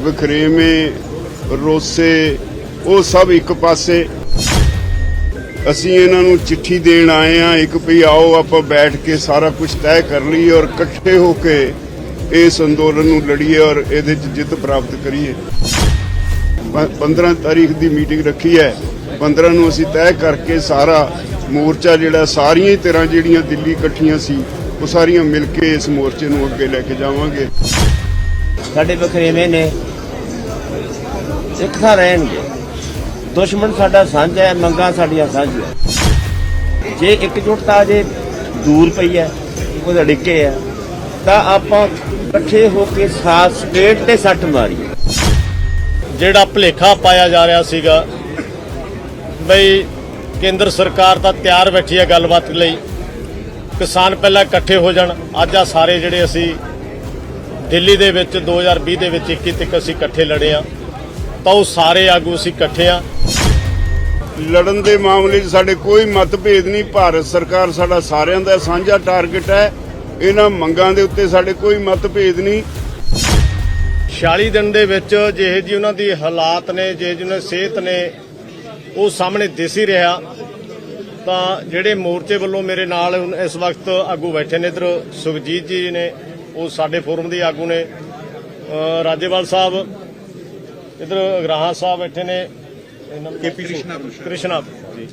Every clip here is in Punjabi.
ਵਖਰੇਵੇਂ ਰੋਸੇ, ਉਹ ਸਭ ਇੱਕ ਪਾਸੇ। ਅਸੀਂ ਇਹਨਾਂ ਨੂੰ ਚਿੱਠੀ ਦੇਣ ਆਏ ਆ ਇੱਕ ਵੀ ਆਓ, ਆਪਾਂ ਬੈਠ ਕੇ ਸਾਰਾ ਕੁਝ ਤੈਅ ਕਰ ਲਈਏ ਔਰ ਇਕੱਠੇ ਹੋ ਕੇ ਇਸ ਅੰਦੋਲਨ ਨੂੰ ਲੜੀਏ ਔਰ ਇਹਦੇ 'ਚ ਜਿੱਤ ਪ੍ਰਾਪਤ ਕਰੀਏ। ਪ- 15 ਤਾਰੀਖ ਦੀ ਮੀਟਿੰਗ ਰੱਖੀ ਹੈ। 15 ਨੂੰ ਅਸੀਂ ਤੈਅ ਕਰਕੇ ਸਾਰਾ ਮੋਰਚਾ ਜਿਹੜਾ, ਸਾਰੀਆਂ ਹੀ ਤਰ੍ਹਾਂ ਜਿਹੜੀਆਂ ਦਿੱਲੀ ਇਕੱਠੀਆਂ ਸੀ, ਉਹ ਸਾਰੀਆਂ ਮਿਲ ਕੇ ਇਸ ਮੋਰਚੇ ਨੂੰ ਅੱਗੇ ਲੈ ਕੇ ਜਾਵਾਂਗੇ। ਸਾਡੇ ਵਖਰੇਵੇਂ ਨੇ ਇੱਕ ਥਾਂ ਰਹਿਣਗੇ। ਦੁਸ਼ਮਣ ਸਾਡਾ ਸਾਂਝਾ ਹੈ, ਮੰਗਾਂ ਸਾਡੀਆਂ ਸਾਂਝੀਆਂ। ਜੇ ਇਕਜੁੱਟਤਾ ਜੇ ਦੂਰ ਪਈ ਹੈ, ਉਹਦੇ ਡਿੱਕੇ ਆ ਤਾਂ ਆਪਾਂ ਇਕੱਠੇ ਹੋ ਕੇ ਸਾਥ ਸਟੇਟ ਤੇ ਸੱਟ ਮਾਰੀਏ। ਜਿਹੜਾ ਭਲੇਖਾ ਪਾਇਆ ਜਾ ਰਿਹਾ ਸੀਗਾ, ਬਈ ਕੇਂਦਰ ਸਰਕਾਰ ਤਾਂ ਤਿਆਰ ਬੈਠੀ ਹੈ ਗੱਲਬਾਤ ਲਈ। ਕਿਸਾਨ ਪਹਿਲਾਂ ਇਕੱਠੇ ਹੋ ਜਾਣ। ਅੱਜ ਆ ਸਾਰੇ ਜਿਹੜੇ ਅਸੀਂ ਦਿੱਲੀ ਦੇ ਵਿੱਚ 2020 ਦੇ ਵਿੱਚ 21 ਤੱਕ ਅਸੀਂ ਇਕੱਠੇ ਲੜੇ ਆ ਤਾਂ ਉਹ ਸਾਰੇ ਆਗੂ ਅਸੀਂ ਇਕੱਠੇ ਆ। ਲੜਨ ਦੇ ਮਾਮਲੇ 'ਚ ਸਾਡੇ ਕੋਈ ਮਤਭੇਦ ਨਹੀਂ। ਭਾਰਤ ਸਰਕਾਰ ਸਾਡਾ ਸਾਰਿਆਂ ਦਾ ਸਾਂਝਾ ਟਾਰਗੇਟ ਹੈ। ਇਹਨਾਂ ਮੰਗਾਂ ਦੇ ਉੱਤੇ ਸਾਡੇ ਕੋਈ ਮਤਭੇਦ ਨਹੀਂ। 46 ਦਿਨ ਦੇ ਵਿੱਚ ਜਿਹੇ ਜੀ ਉਹਨਾਂ ਦੀ ਹਾਲਾਤ ਨੇ ਜਿਹੇ ਜੀ ਉਹਨਾਂ ਸਿਹਤ ਨੇ ਉਹ ਸਾਹਮਣੇ ਦਿਸ ਹੀ ਰਿਹਾ। ਤਾਂ ਜਿਹੜੇ ਮੋਰਚੇ ਵੱਲੋਂ ਮੇਰੇ ਨਾਲ ਇਸ ਵਕਤ ਆਗੂ ਬੈਠੇ ਨੇ ਇਧਰ ਸੁਖਜੀਤ ਜੀ ਨੇ ਉਹ ਸਾਡੇ ਫੋਰਮ ਦੇ ਆਗੂ ਨੇ। ਰਾਜੇਵਾਲ ਸਾਹਿਬ ਇਧਰ ਅਗਰਾਹਾਂ ਸਾਹਿਬ ਬੈਠੇ ਨੇ ਕੇਪੀ ਕ੍ਰਿਸ਼ਨਾ ਜੀ।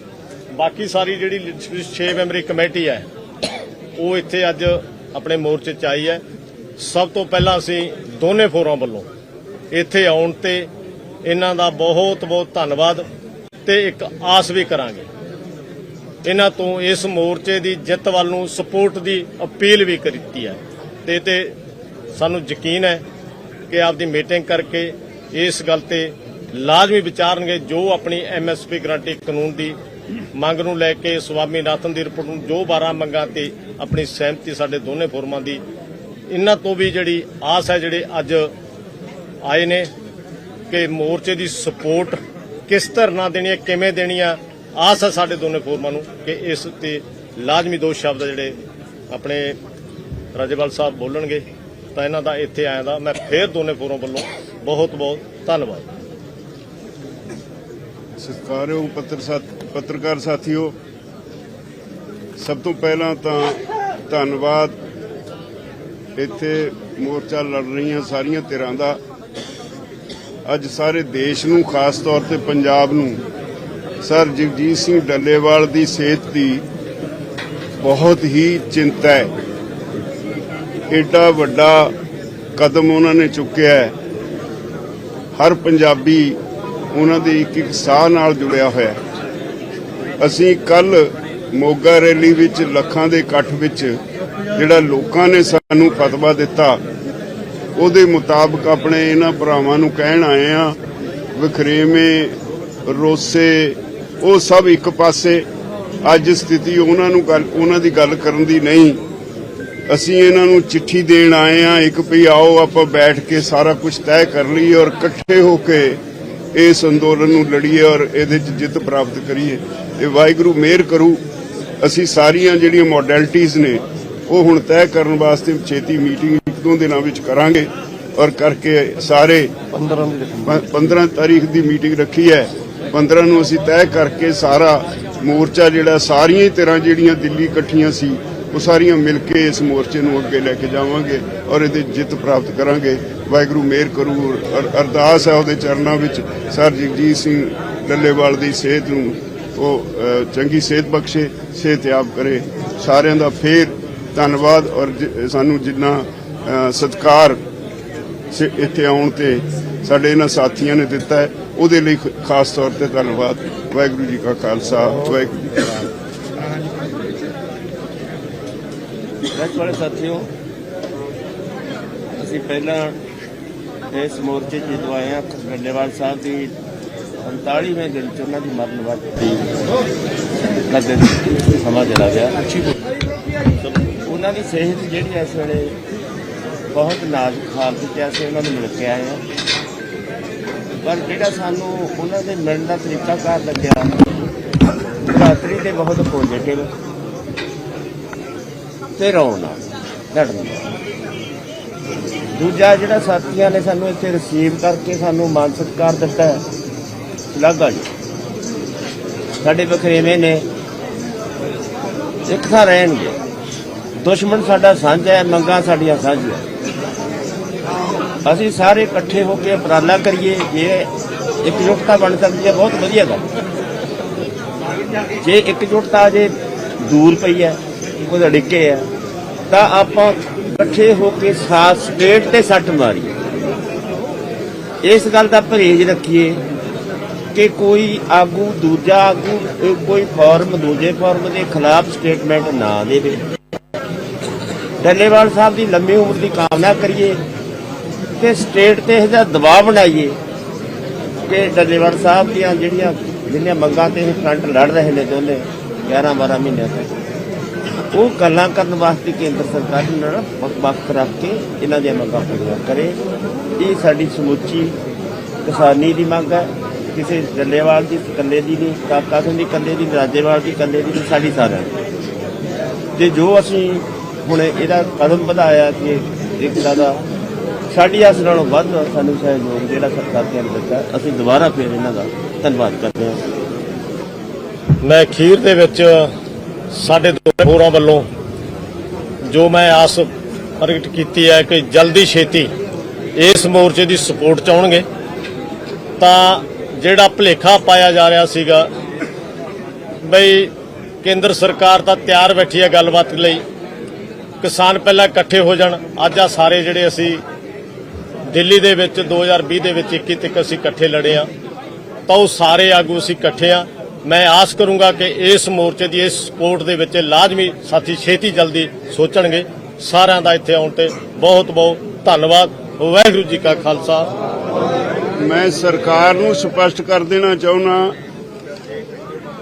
ਬਾਕੀ ਸਾਰੀ ਜਿਹੜੀ 6 ਮੈਂਬਰੀ ਕਮੇਟੀ ਹੈ ਉਹ ਇੱਥੇ ਅੱਜ ਆਪਣੇ ਮੋਰਚੇ 'ਚ ਆਈ ਹੈ। ਸਭ ਤੋਂ ਪਹਿਲਾਂ ਅਸੀਂ ਦੋਨੇ ਫੋਰਾਂ ਵੱਲੋਂ ਇੱਥੇ ਆਉਣ ਤੇ ਇਹਨਾਂ ਦਾ ਬਹੁਤ ਬਹੁਤ ਧੰਨਵਾਦ ਤੇ ਇੱਕ ਆਸ ਵੀ ਕਰਾਂਗੇ। ਇਹਨਾਂ ਤੋਂ ਇਸ ਮੋਰਚੇ ਦੀ ਜਿੱਤ ਵੱਲ ਨੂੰ ਸਪੋਰਟ ਦੀ ਅਪੀਲ ਵੀ ਕੀਤੀ ਹੈ। ਤੇ ਤੇ ਸਾਨੂੰ ਯਕੀਨ ਹੈ ਕਿ ਆਪਦੀ ਮੀਟਿੰਗ ਕਰਕੇ ਇਸ ਗੱਲ ਤੇ ਲਾਜ਼ਮੀ ਵਿਚਾਰਨਗੇ ਜੋ ਆਪਣੀ ਐਮਐਸਪੀ ਗਰੰਟੀ ਕਾਨੂੰਨ ਦੀ ਮੰਗ ਨੂੰ ਲੈ ਕੇ ਸਵਾਮੀਨਾਥਨ ਦੀ ਰਿਪੋਰਟ ਨੂੰ ਜੋ 12 ਮੰਗਾਂ ਤੇ ਆਪਣੀ ਸਹਿਮਤੀ ਸਾਡੇ ਦੋਨੇ ਫੋਰਮਾਂ ਦੀ, ਇਹਨਾਂ ਤੋਂ ਵੀ ਜਿਹੜੀ ਆਸ ਹੈ ਜਿਹੜੇ ਅੱਜ ਆਏ ਨੇ ਕਿ ਮੋਰਚੇ ਦੀ ਸਪੋਰਟ ਕਿਸ ਧਰਨਾ ਦੇਣੀ ਹੈ, ਕਿਵੇਂ ਦੇਣੀ ਆ, ਆਸ ਹੈ ਸਾਡੇ ਦੋਨੇ ਫੋਰਮਾਂ ਨੂੰ ਕਿ ਇਸ ਤੇ ਲਾਜ਼ਮੀ ਦੋ ਸ਼ਬਦ ਜਿਹੜੇ ਆਪਣੇ ਰਾਜੇਵਾਲ ਸਾਹਿਬ ਬੋਲਣਗੇ ਤਾਂ ਇਹਨਾਂ ਦਾ ਇੱਥੇ ਆਇਆ ਦਾ ਮੈਂ ਫੇਰ ਦੋਨੇ ਫੋਰਮ ਵੱਲੋਂ ਬਹੁਤ ਬਹੁਤ ਧੰਨਵਾਦ। ਸਤਿਕਾਰਯੋਗ ਪੱਤਰ ਸਾਥ- ਪੱਤਰਕਾਰ ਸਾਥੀਓ, ਸਭ ਤੋਂ ਪਹਿਲਾਂ ਤਾਂ ਧੰਨਵਾਦ। ਇੱਥੇ ਮੋਰਚਾ ਲੜ ਰਹੀਆਂ ਸਾਰੀਆਂ ਧਿਰਾਂ ਦਾ। ਅੱਜ ਸਾਰੇ ਦੇਸ਼ ਨੂੰ, ਖਾਸ ਤੌਰ ਤੇ ਪੰਜਾਬ ਨੂੰ, ਸਰ ਜਗਜੀਤ ਸਿੰਘ ਡੱਲੇਵਾਲ ਦੀ ਸਿਹਤ ਦੀ ਬਹੁਤ ਹੀ ਚਿੰਤਾ ਹੈ। ਏਡਾ ਵੱਡਾ ਕਦਮ ਉਹਨਾਂ ਨੇ ਚੁੱਕਿਆ ਹੈ। ਹਰ ਪੰਜਾਬੀ ਉਹਨਾਂ ਦੇ ਇੱਕ ਇੱਕ ਸਾਹ ਨਾਲ ਜੁੜਿਆ ਹੋਇਆ ਅਸੀਂ ਕੱਲ ਮੋਗਾ ਰੈਲੀ ਵਿੱਚ ਲੱਖਾਂ ਦੇ ਇਕੱਠ ਵਿੱਚ ਜਿਹੜਾ ਲੋਕਾਂ ਨੇ ਸਾਨੂੰ ਫਤਵਾ ਦਿੱਤਾ, ਉਹਦੇ ਮੁਤਾਬਕ ਆਪਣੇ ਇਹਨਾਂ ਭਰਾਵਾਂ ਨੂੰ ਕਹਿਣ ਆਏ ਆ ਵਖਰੇਵੇਂ, ਰੋਸੇ, ਉਹ ਸਭ ਇੱਕ ਪਾਸੇ, ਅੱਜ ਸਥਿਤੀ ਉਹਨਾਂ ਨੂੰ ਗੱਲ, ਉਹਨਾਂ ਦੀ ਗੱਲ ਕਰਨ ਦੀ ਨਹੀਂ। ਅਸੀਂ ਇਹਨਾਂ ਨੂੰ ਚਿੱਠੀ ਦੇਣ ਆਏ ਆ ਇੱਕ ਵੀ ਆਓ ਆਪਾਂ ਬੈਠ ਕੇ ਸਾਰਾ ਕੁਝ ਤੈਅ ਕਰ ਲਈਏ ਔਰ ਇਕੱਠੇ ਹੋ ਕੇ ਇਸ ਅੰਦੋਲਨ ਨੂੰ ਲੜੀਏ ਔਰ ਇਹਦੇ 'ਚ ਜਿੱਤ ਪ੍ਰਾਪਤ ਕਰੀਏ। ਤੇ ਵਾਹਿਗੁਰੂ ਮਿਹਰ ਕਰੂ। ਅਸੀਂ ਸਾਰੀਆਂ ਜਿਹੜੀਆਂ ਮੋਡੈਲਿਟੀਆਂ ਨੇ ਉਹ ਹੁਣ ਤੈਅ ਕਰਨ ਵਾਸਤੇ ਛੇਤੀ ਮੀਟਿੰਗ ਇੱਕ ਦੋ ਦਿਨਾਂ ਵਿੱਚ ਕਰਾਂਗੇ ਔਰ ਕਰਕੇ ਸਾਰੇ 15 ਤਾਰੀਖ ਦੀ ਮੀਟਿੰਗ ਰੱਖੀ ਹੈ। 15 ਨੂੰ ਅਸੀਂ ਤੈਅ ਕਰਕੇ ਸਾਰਾ ਮੋਰਚਾ ਜਿਹੜਾ ਸਾਰੀਆਂ ਹੀ ਤਰ੍ਹਾਂ ਜਿਹੜੀਆਂ ਦਿੱਲੀ ਇਕੱਠੀਆਂ ਸੀ ਉਹ ਸਾਰੀਆਂ ਮਿਲ ਕੇ ਇਸ ਮੋਰਚੇ ਨੂੰ ਅੱਗੇ ਲੈ ਕੇ ਜਾਵਾਂਗੇ ਔਰ ਇਹਦੇ ਜਿੱਤ ਪ੍ਰਾਪਤ ਕਰਾਂਗੇ। ਵਾਹਿਗੁਰੂ ਮਿਹਰ ਕਰੂ। ਔਰ ਅਰਦਾਸ ਹੈ ਉਹਦੇ ਚਰਨਾਂ ਵਿੱਚ। ਸਰ ਜਗਜੀਤ ਸਿੰਘ ਡੱਲੇਵਾਲ ਦੀ ਸਿਹਤ ਨੂੰ ਉਹ ਚੰਗੀ ਸਿਹਤ ਬਖਸ਼ੇ ਸਿਹਤਯਾਬ ਕਰੇ। ਸਾਰਿਆਂ ਦਾ ਫੇਰ ਧੰਨਵਾਦ ਔਰ ਜ- ਸਾਨੂੰ ਜਿੰਨਾ ਅ, ਸਤਿਕਾਰ ਸ- ਇੱਥੇ ਆਉਣ ਤੇ ਸਾਡੇ ਇਹਨਾਂ ਸਾਥੀਆਂ ਨੇ ਦਿੱਤਾ ਹੈ ਉਹਦੇ ਲਈ ਖਾਸ ਤੌਰ ਤੇ ਧੰਨਵਾਦ। ਵਾਹਿਗੁਰੂ ਜੀ ਕਾ ਖਾਲਸਾ ਵਾਹਿਗੁਰੂ ਜੀ ਕੀ ਫਤਿਹ ਪ੍ਰੈਸ ਵਾਲੇ ਸਾਥੀਓ ਅਸੀਂ ਪਹਿਲਾਂ ਇਸ ਮੋਰਚੇ 'ਚ ਜਦੋਂ ਆਏ ਹਾਂ ਡੱਲੇਵਾਲ ਸਾਹਿਬ ਦੀ 45ਵੇਂ ਦਿਨ 'ਚ ਉਹਨਾਂ ਦੀ ਮਰਨ ਵਾਰਤੀ ਦਾ ਦਿਨ ਸਮਾਂ ਚਲਾ ਗਿਆ। ਉਹਨਾਂ ਦੀ ਸਿਹਤ ਜਿਹੜੀ ਇਸ ਵੇਲੇ ਬਹੁਤ ਨਾਜ਼ੁਕ ਹਾਲਤ 'ਚ ਹੈ ਅਸੀਂ ਉਹਨਾਂ ਨੂੰ ਮਿਲ ਕੇ ਆਏ ਹਾਂ। ਪਰ ਜਿਹੜਾ ਸਾਨੂੰ ਉਹਨਾਂ ਦੇ ਮਿਲਣ ਦਾ ਤਰੀਕਾਕਾਰ ਲੱਗਿਆ, ਰਾਤਰੀ ਤੇ ਬਹੁਤ ਪੋਜ਼ਿਟਿਵ ਤੇ ਰੋਣਾ ਲੜਨਾ ਦੂਜਾ ਜਿਹੜਾ ਸਾਥੀਆਂ ਨੇ ਸਾਨੂੰ ਇੱਥੇ ਰਿਸੀਵ ਕਰਕੇ ਸਾਨੂੰ ਮਾਨ ਸਤਿਕਾਰ ਦਿੱਤਾ ਹੈ ਸ਼ਲਾਘਾ ਜੀ। ਸਾਡੇ ਵਖਰੇਵੇਂ ਨੇ ਇੱਕ ਥਾਂ ਰਹਿਣਗੇ। ਦੁਸ਼ਮਣ ਸਾਡਾ ਸਾਂਝਾ ਹੈ, ਮੰਗਾਂ ਸਾਡੀਆਂ ਸਾਂਝੀਆਂ ਅਸੀਂ ਸਾਰੇ ਇਕੱਠੇ ਹੋ ਕੇ ਉਪਰਾਲਾ ਕਰੀਏ ਜੇ ਇਕਜੁੱਟਤਾ ਬਣ ਸਕਦੀ ਹੈ, ਬਹੁਤ ਵਧੀਆ ਗੱਲ। ਜੇ ਇਕਜੁੱਟਤਾ ਜੇ ਦੂਰ ਪਈ ਹੈ ਕੋਈ ਅੜਿੱਕੇ ਆ। ਤਾਂ ਆਪਾਂ ਇਕੱਠੇ ਹੋ ਕੇ ਸਾਥ ਸਟੇਟ ਤੇ ਸੱਟ ਮਾਰੀਏ ਇਸ ਗੱਲ ਦਾ ਪਰਹੇਜ਼ ਰੱਖੀਏ ਕਿ ਕੋਈ ਆਗੂ, ਦੂਜਾ ਆਗੂ, ਕੋਈ ਫਾਰਮ, ਦੂਜੇ ਫਾਰਮ ਦੇ ਖਿਲਾਫ ਸਟੇਟਮੈਂਟ ਨਾ ਦੇਵੇ। ਡੱਲੇਵਾਲ ਸਾਹਿਬ ਦੀ ਲੰਮੀ ਉਮਰ ਦੀ ਕਾਮਨਾ ਕਰੀਏ ਤੇ ਸਟੇਟ ਤੇ ਇਹਦਾ ਦਬਾਅ ਬਣਾਈਏ ਕਿ ਡੱਲੇਵਾਲ ਸਾਹਿਬ ਦੀਆਂ ਜਿਹੜੀਆਂ ਜਿੰਨੀਆਂ ਮੰਗਾਂ ਤੇ ਇਹ ਫਰੰਟ ਲੜ ਰਹੇ ਨੇ ਦੋਨੇ 11 12 ਮਹੀਨਿਆਂ ਤੋਂ ਉਹ ਗੱਲਾਂ ਕਰਨ ਵਾਸਤੇ ਕੇਂਦਰ ਸਰਕਾਰ ਨੂੰ ਨਾ ਰੱਖ ਕੇ ਇਹਨਾਂ ਦੀਆਂ ਮੰਗਾਂ ਪੂਰੀਆਂ ਕਰੇ। ਇਹ ਸਾਡੀ ਸਮੁੱਚੀ ਕਿਸਾਨੀ ਦੀ ਮੰਗ ਹੈ। ਕਿਸੇ ਡੱਲੇਵਾਲ ਦੀ ਇਕੱਲੇ ਦੀ ਨਹੀਂ, ਕਾਕਾ ਦੀ ਇਕੱਲੇ ਦੀ, ਰਾਜੇਵਾਲ ਦੀ ਇਕੱਲੇ ਦੀ ਸਾਡੀ ਸਾਰਿਆਂ ਦੀ। ਤੇ ਜੋ ਅਸੀਂ ਹੁਣ ਇਹਦਾ ਕਦਮ ਵਧਾਇਆ ਕਿ ਇੱਕ ਦਾ ਸਾਡੀ ਆਸ ਨਾਲੋਂ ਵੱਧ ਸਾਨੂੰ ਸਹਿਯੋਗ ਜਿਹੜਾ ਸਰਕਾਰ ਦੇ ਨੇ ਦਿੱਤਾ, ਅਸੀਂ ਦੁਬਾਰਾ ਫਿਰ ਇਹਨਾਂ ਦਾ ਧੰਨਵਾਦ ਕਰਦੇ ਹਾਂ। ਮੈਂ ਖੀਰ ਦੇ ਵਿੱਚ ਸਾਡੇ ਦੋਵੇਂ ਹੋਰਾਂ ਵੱਲੋਂ ਜੋ ਮੈਂ ਆਸ ਪ੍ਰਗਟ ਕੀਤੀ ਹੈ ਕਿ ਜਲਦੀ ਛੇਤੀ ਇਸ ਮੋਰਚੇ ਦੀ ਸਪੋਰਟ ਚਾਹਣਗੇ ਤਾਂ ਜਿਹੜਾ ਭਲੇਖਾ ਪਾਇਆ ਜਾ ਰਿਹਾ ਸੀਗਾ, ਬਈ ਕੇਂਦਰ ਸਰਕਾਰ ਤਾਂ ਤਿਆਰ ਬੈਠੀ ਹੈ ਗੱਲਬਾਤ ਲਈ। ਕਿਸਾਨ ਪਹਿਲਾਂ ਇਕੱਠੇ ਹੋ ਜਾਣ। ਅੱਜ ਆ ਸਾਰੇ ਜਿਹੜੇ ਅਸੀਂ ਦਿੱਲੀ ਦੇ ਵਿੱਚ 2020 ਦੇ ਵਿੱਚ 21 ਤੱਕ ਅਸੀਂ ਇਕੱਠੇ ਲੜੇ ਆ ਤਾਂ ਉਹ ਸਾਰੇ ਆਗੂ ਅਸੀਂ ਇਕੱਠੇ ਆ ਮੈਂ ਆਸ ਕਰੂੰਗਾ ਕਿ ਇਸ ਮੋਰਚੇ ਦੀ, ਇਸ ਸਪੋਰਟ ਦੇ ਵਿੱਚ ਲਾਜ਼ਮੀ ਸਾਥੀ ਛੇਤੀ ਜਲਦੀ ਸੋਚਣਗੇ। ਸਾਰਿਆਂ ਦਾ ਇੱਥੇ ਆਉਣ ਤੇ ਬਹੁਤ ਬਹੁਤ ਧੰਨਵਾਦ। ਵਾਹਿਗੁਰੂ ਜੀ ਕਾ ਖਾਲਸਾ। ਮੈਂ ਸਰਕਾਰ ਨੂੰ ਸਪਸ਼ਟ ਕਰ ਦੇਣਾ ਚਾਹੁੰਦਾ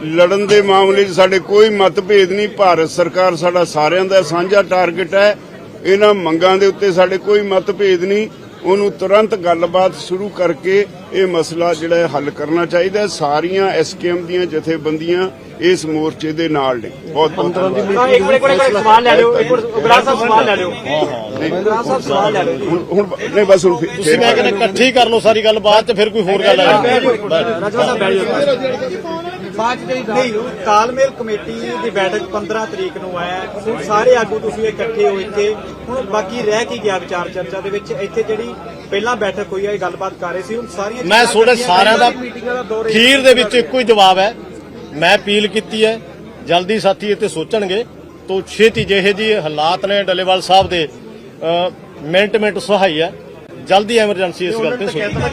ਲੜਨ ਦੇ ਮਾਮਲੇ 'ਚ ਸਾਡੇ ਕੋਈ ਮਤਭੇਦ ਨਹੀਂ। ਭਾਰਤ ਸਰਕਾਰ ਸਾਡਾ ਸਾਰਿਆਂ ਦਾ ਸਾਂਝਾ ਟਾਰਗੇਟ ਹੈ। ਇਹਨਾਂ ਮੰਗਾਂ ਦੇ ਉੱਤੇ ਸਾਡੇ ਕੋਈ ਮਤਭੇਦ ਨਹੀਂ। ਉਹਨੂੰ ਤੁਰੰਤ ਗੱਲਬਾਤ ਸ਼ੁਰੂ ਕਰਕੇ ਇਹ ਮਸਲਾ ਜਿਹੜਾ ਹੈ ਹੱਲ ਕਰਨਾ ਚਾਹੀਦਾ ਹੈ। ਸਾਰੀਆਂ ਐਸਕੇਐਮ ਦੀਆਂ ਜਥੇਬੰਦੀਆਂ ਇਸ ਮੋਰਚੇ ਦੇ ਨਾਲ ਨੇ। ਬਹੁਤ ਬਹੁਤ ਧੰਨਵਾਦ। ਹਾਂ, ਇੱਕ ਮਿੰਟ ਇੱਕ ਮਿੰਟ ਇੱਕ ਮਿੰਟ ਸਵਾਲ ਲੈ ਲਿਓ। ਇੱਕ ਮਿੰਟ ਉਗਰਾ ਸਾਹਿਬ ਸਵਾਲ ਲੈ ਲਿਓ। ਉਗਰਾ ਸਾਹਿਬ ਸਵਾਲ ਲੈ ਲਿਓ। ਹੁਣ ਹੁਣ ਨਹੀਂ ਬਸ ਹੁਣ ਤੁਸੀਂ ਮੈਂ ਕਹਿੰਦਾ ਇਕੱਠੀ ਕਰ ਲਓ ਸਾਰੀ ਗੱਲ ਬਾਅਦ ਚ ਫਿਰ ਕੋਈ ਹੋਰ ਗੱਲ ਆ। ਰਾਜਵਾ ਸਾਹਿਬ ਬੈਠ ਜਾਓ। ਬਾਅਦ ਨਹੀਂ ਤਾਲਮੇਲ ਕਮੇਟੀ ਦੀ ਬੈਠਕ 15 ਤਰੀਕ ਨੂੰ ਹੈ। ਹੁਣ ਸਾਰੇ ਆਗੂ ਤੁਸੀਂ ਇਕੱਠੇ ਹੋ ਇੱਥੇ। ਹੁਣ ਬਾਕੀ ਰਹਿ ਕੀ ਗਿਆ ਵਿਚਾਰ ਚਰਚਾ ਦੇ ਵਿੱਚ? ਇੱਥੇ ਜਿਹੜੀ ਪਹਿਲਾਂ ਬੈਠਕ ਹੋਈ ਹੈ ਇਹ ਗੱਲਬਾਤ ਕਰ ਰਹੇ ਸੀ। ਹੁਣ ਸਾਰੀਆਂ ਮੈਂ ਤੁਹਾਡੇ ਸਾਰਿਆਂ ਦਾ ਮੀਟਿੰਗਾਂ ਦਾ ਦੌਰ ਖੀਰ ਦੇ ਵਿੱਚ ਇੱਕੋ ਹੀ ਜਵਾਬ ਹੈ। ਮੈਂ ਅਪੀਲ ਕੀਤੀ ਹੈ ਜਲਦੀ ਸਾਥੀ ਇੱਥੇ ਸੋਚਣਗੇ। ਤੋਂ ਛੇਤੀ ਜਿਹੇ ਜੀ ਹਾਲਾਤ ਨੇ ਡੱਲੇਵਾਲ ਸਾਹਿਬ ਦੇ ਮਿੰਟ ਮਿੰਟ ਸਹਾਈ ਹੈ। ਜਲਦੀ ਐਮਰਜੈਂਸੀ ਇਸ ਗੱਲ ਤੇ ਸੋਚੋ।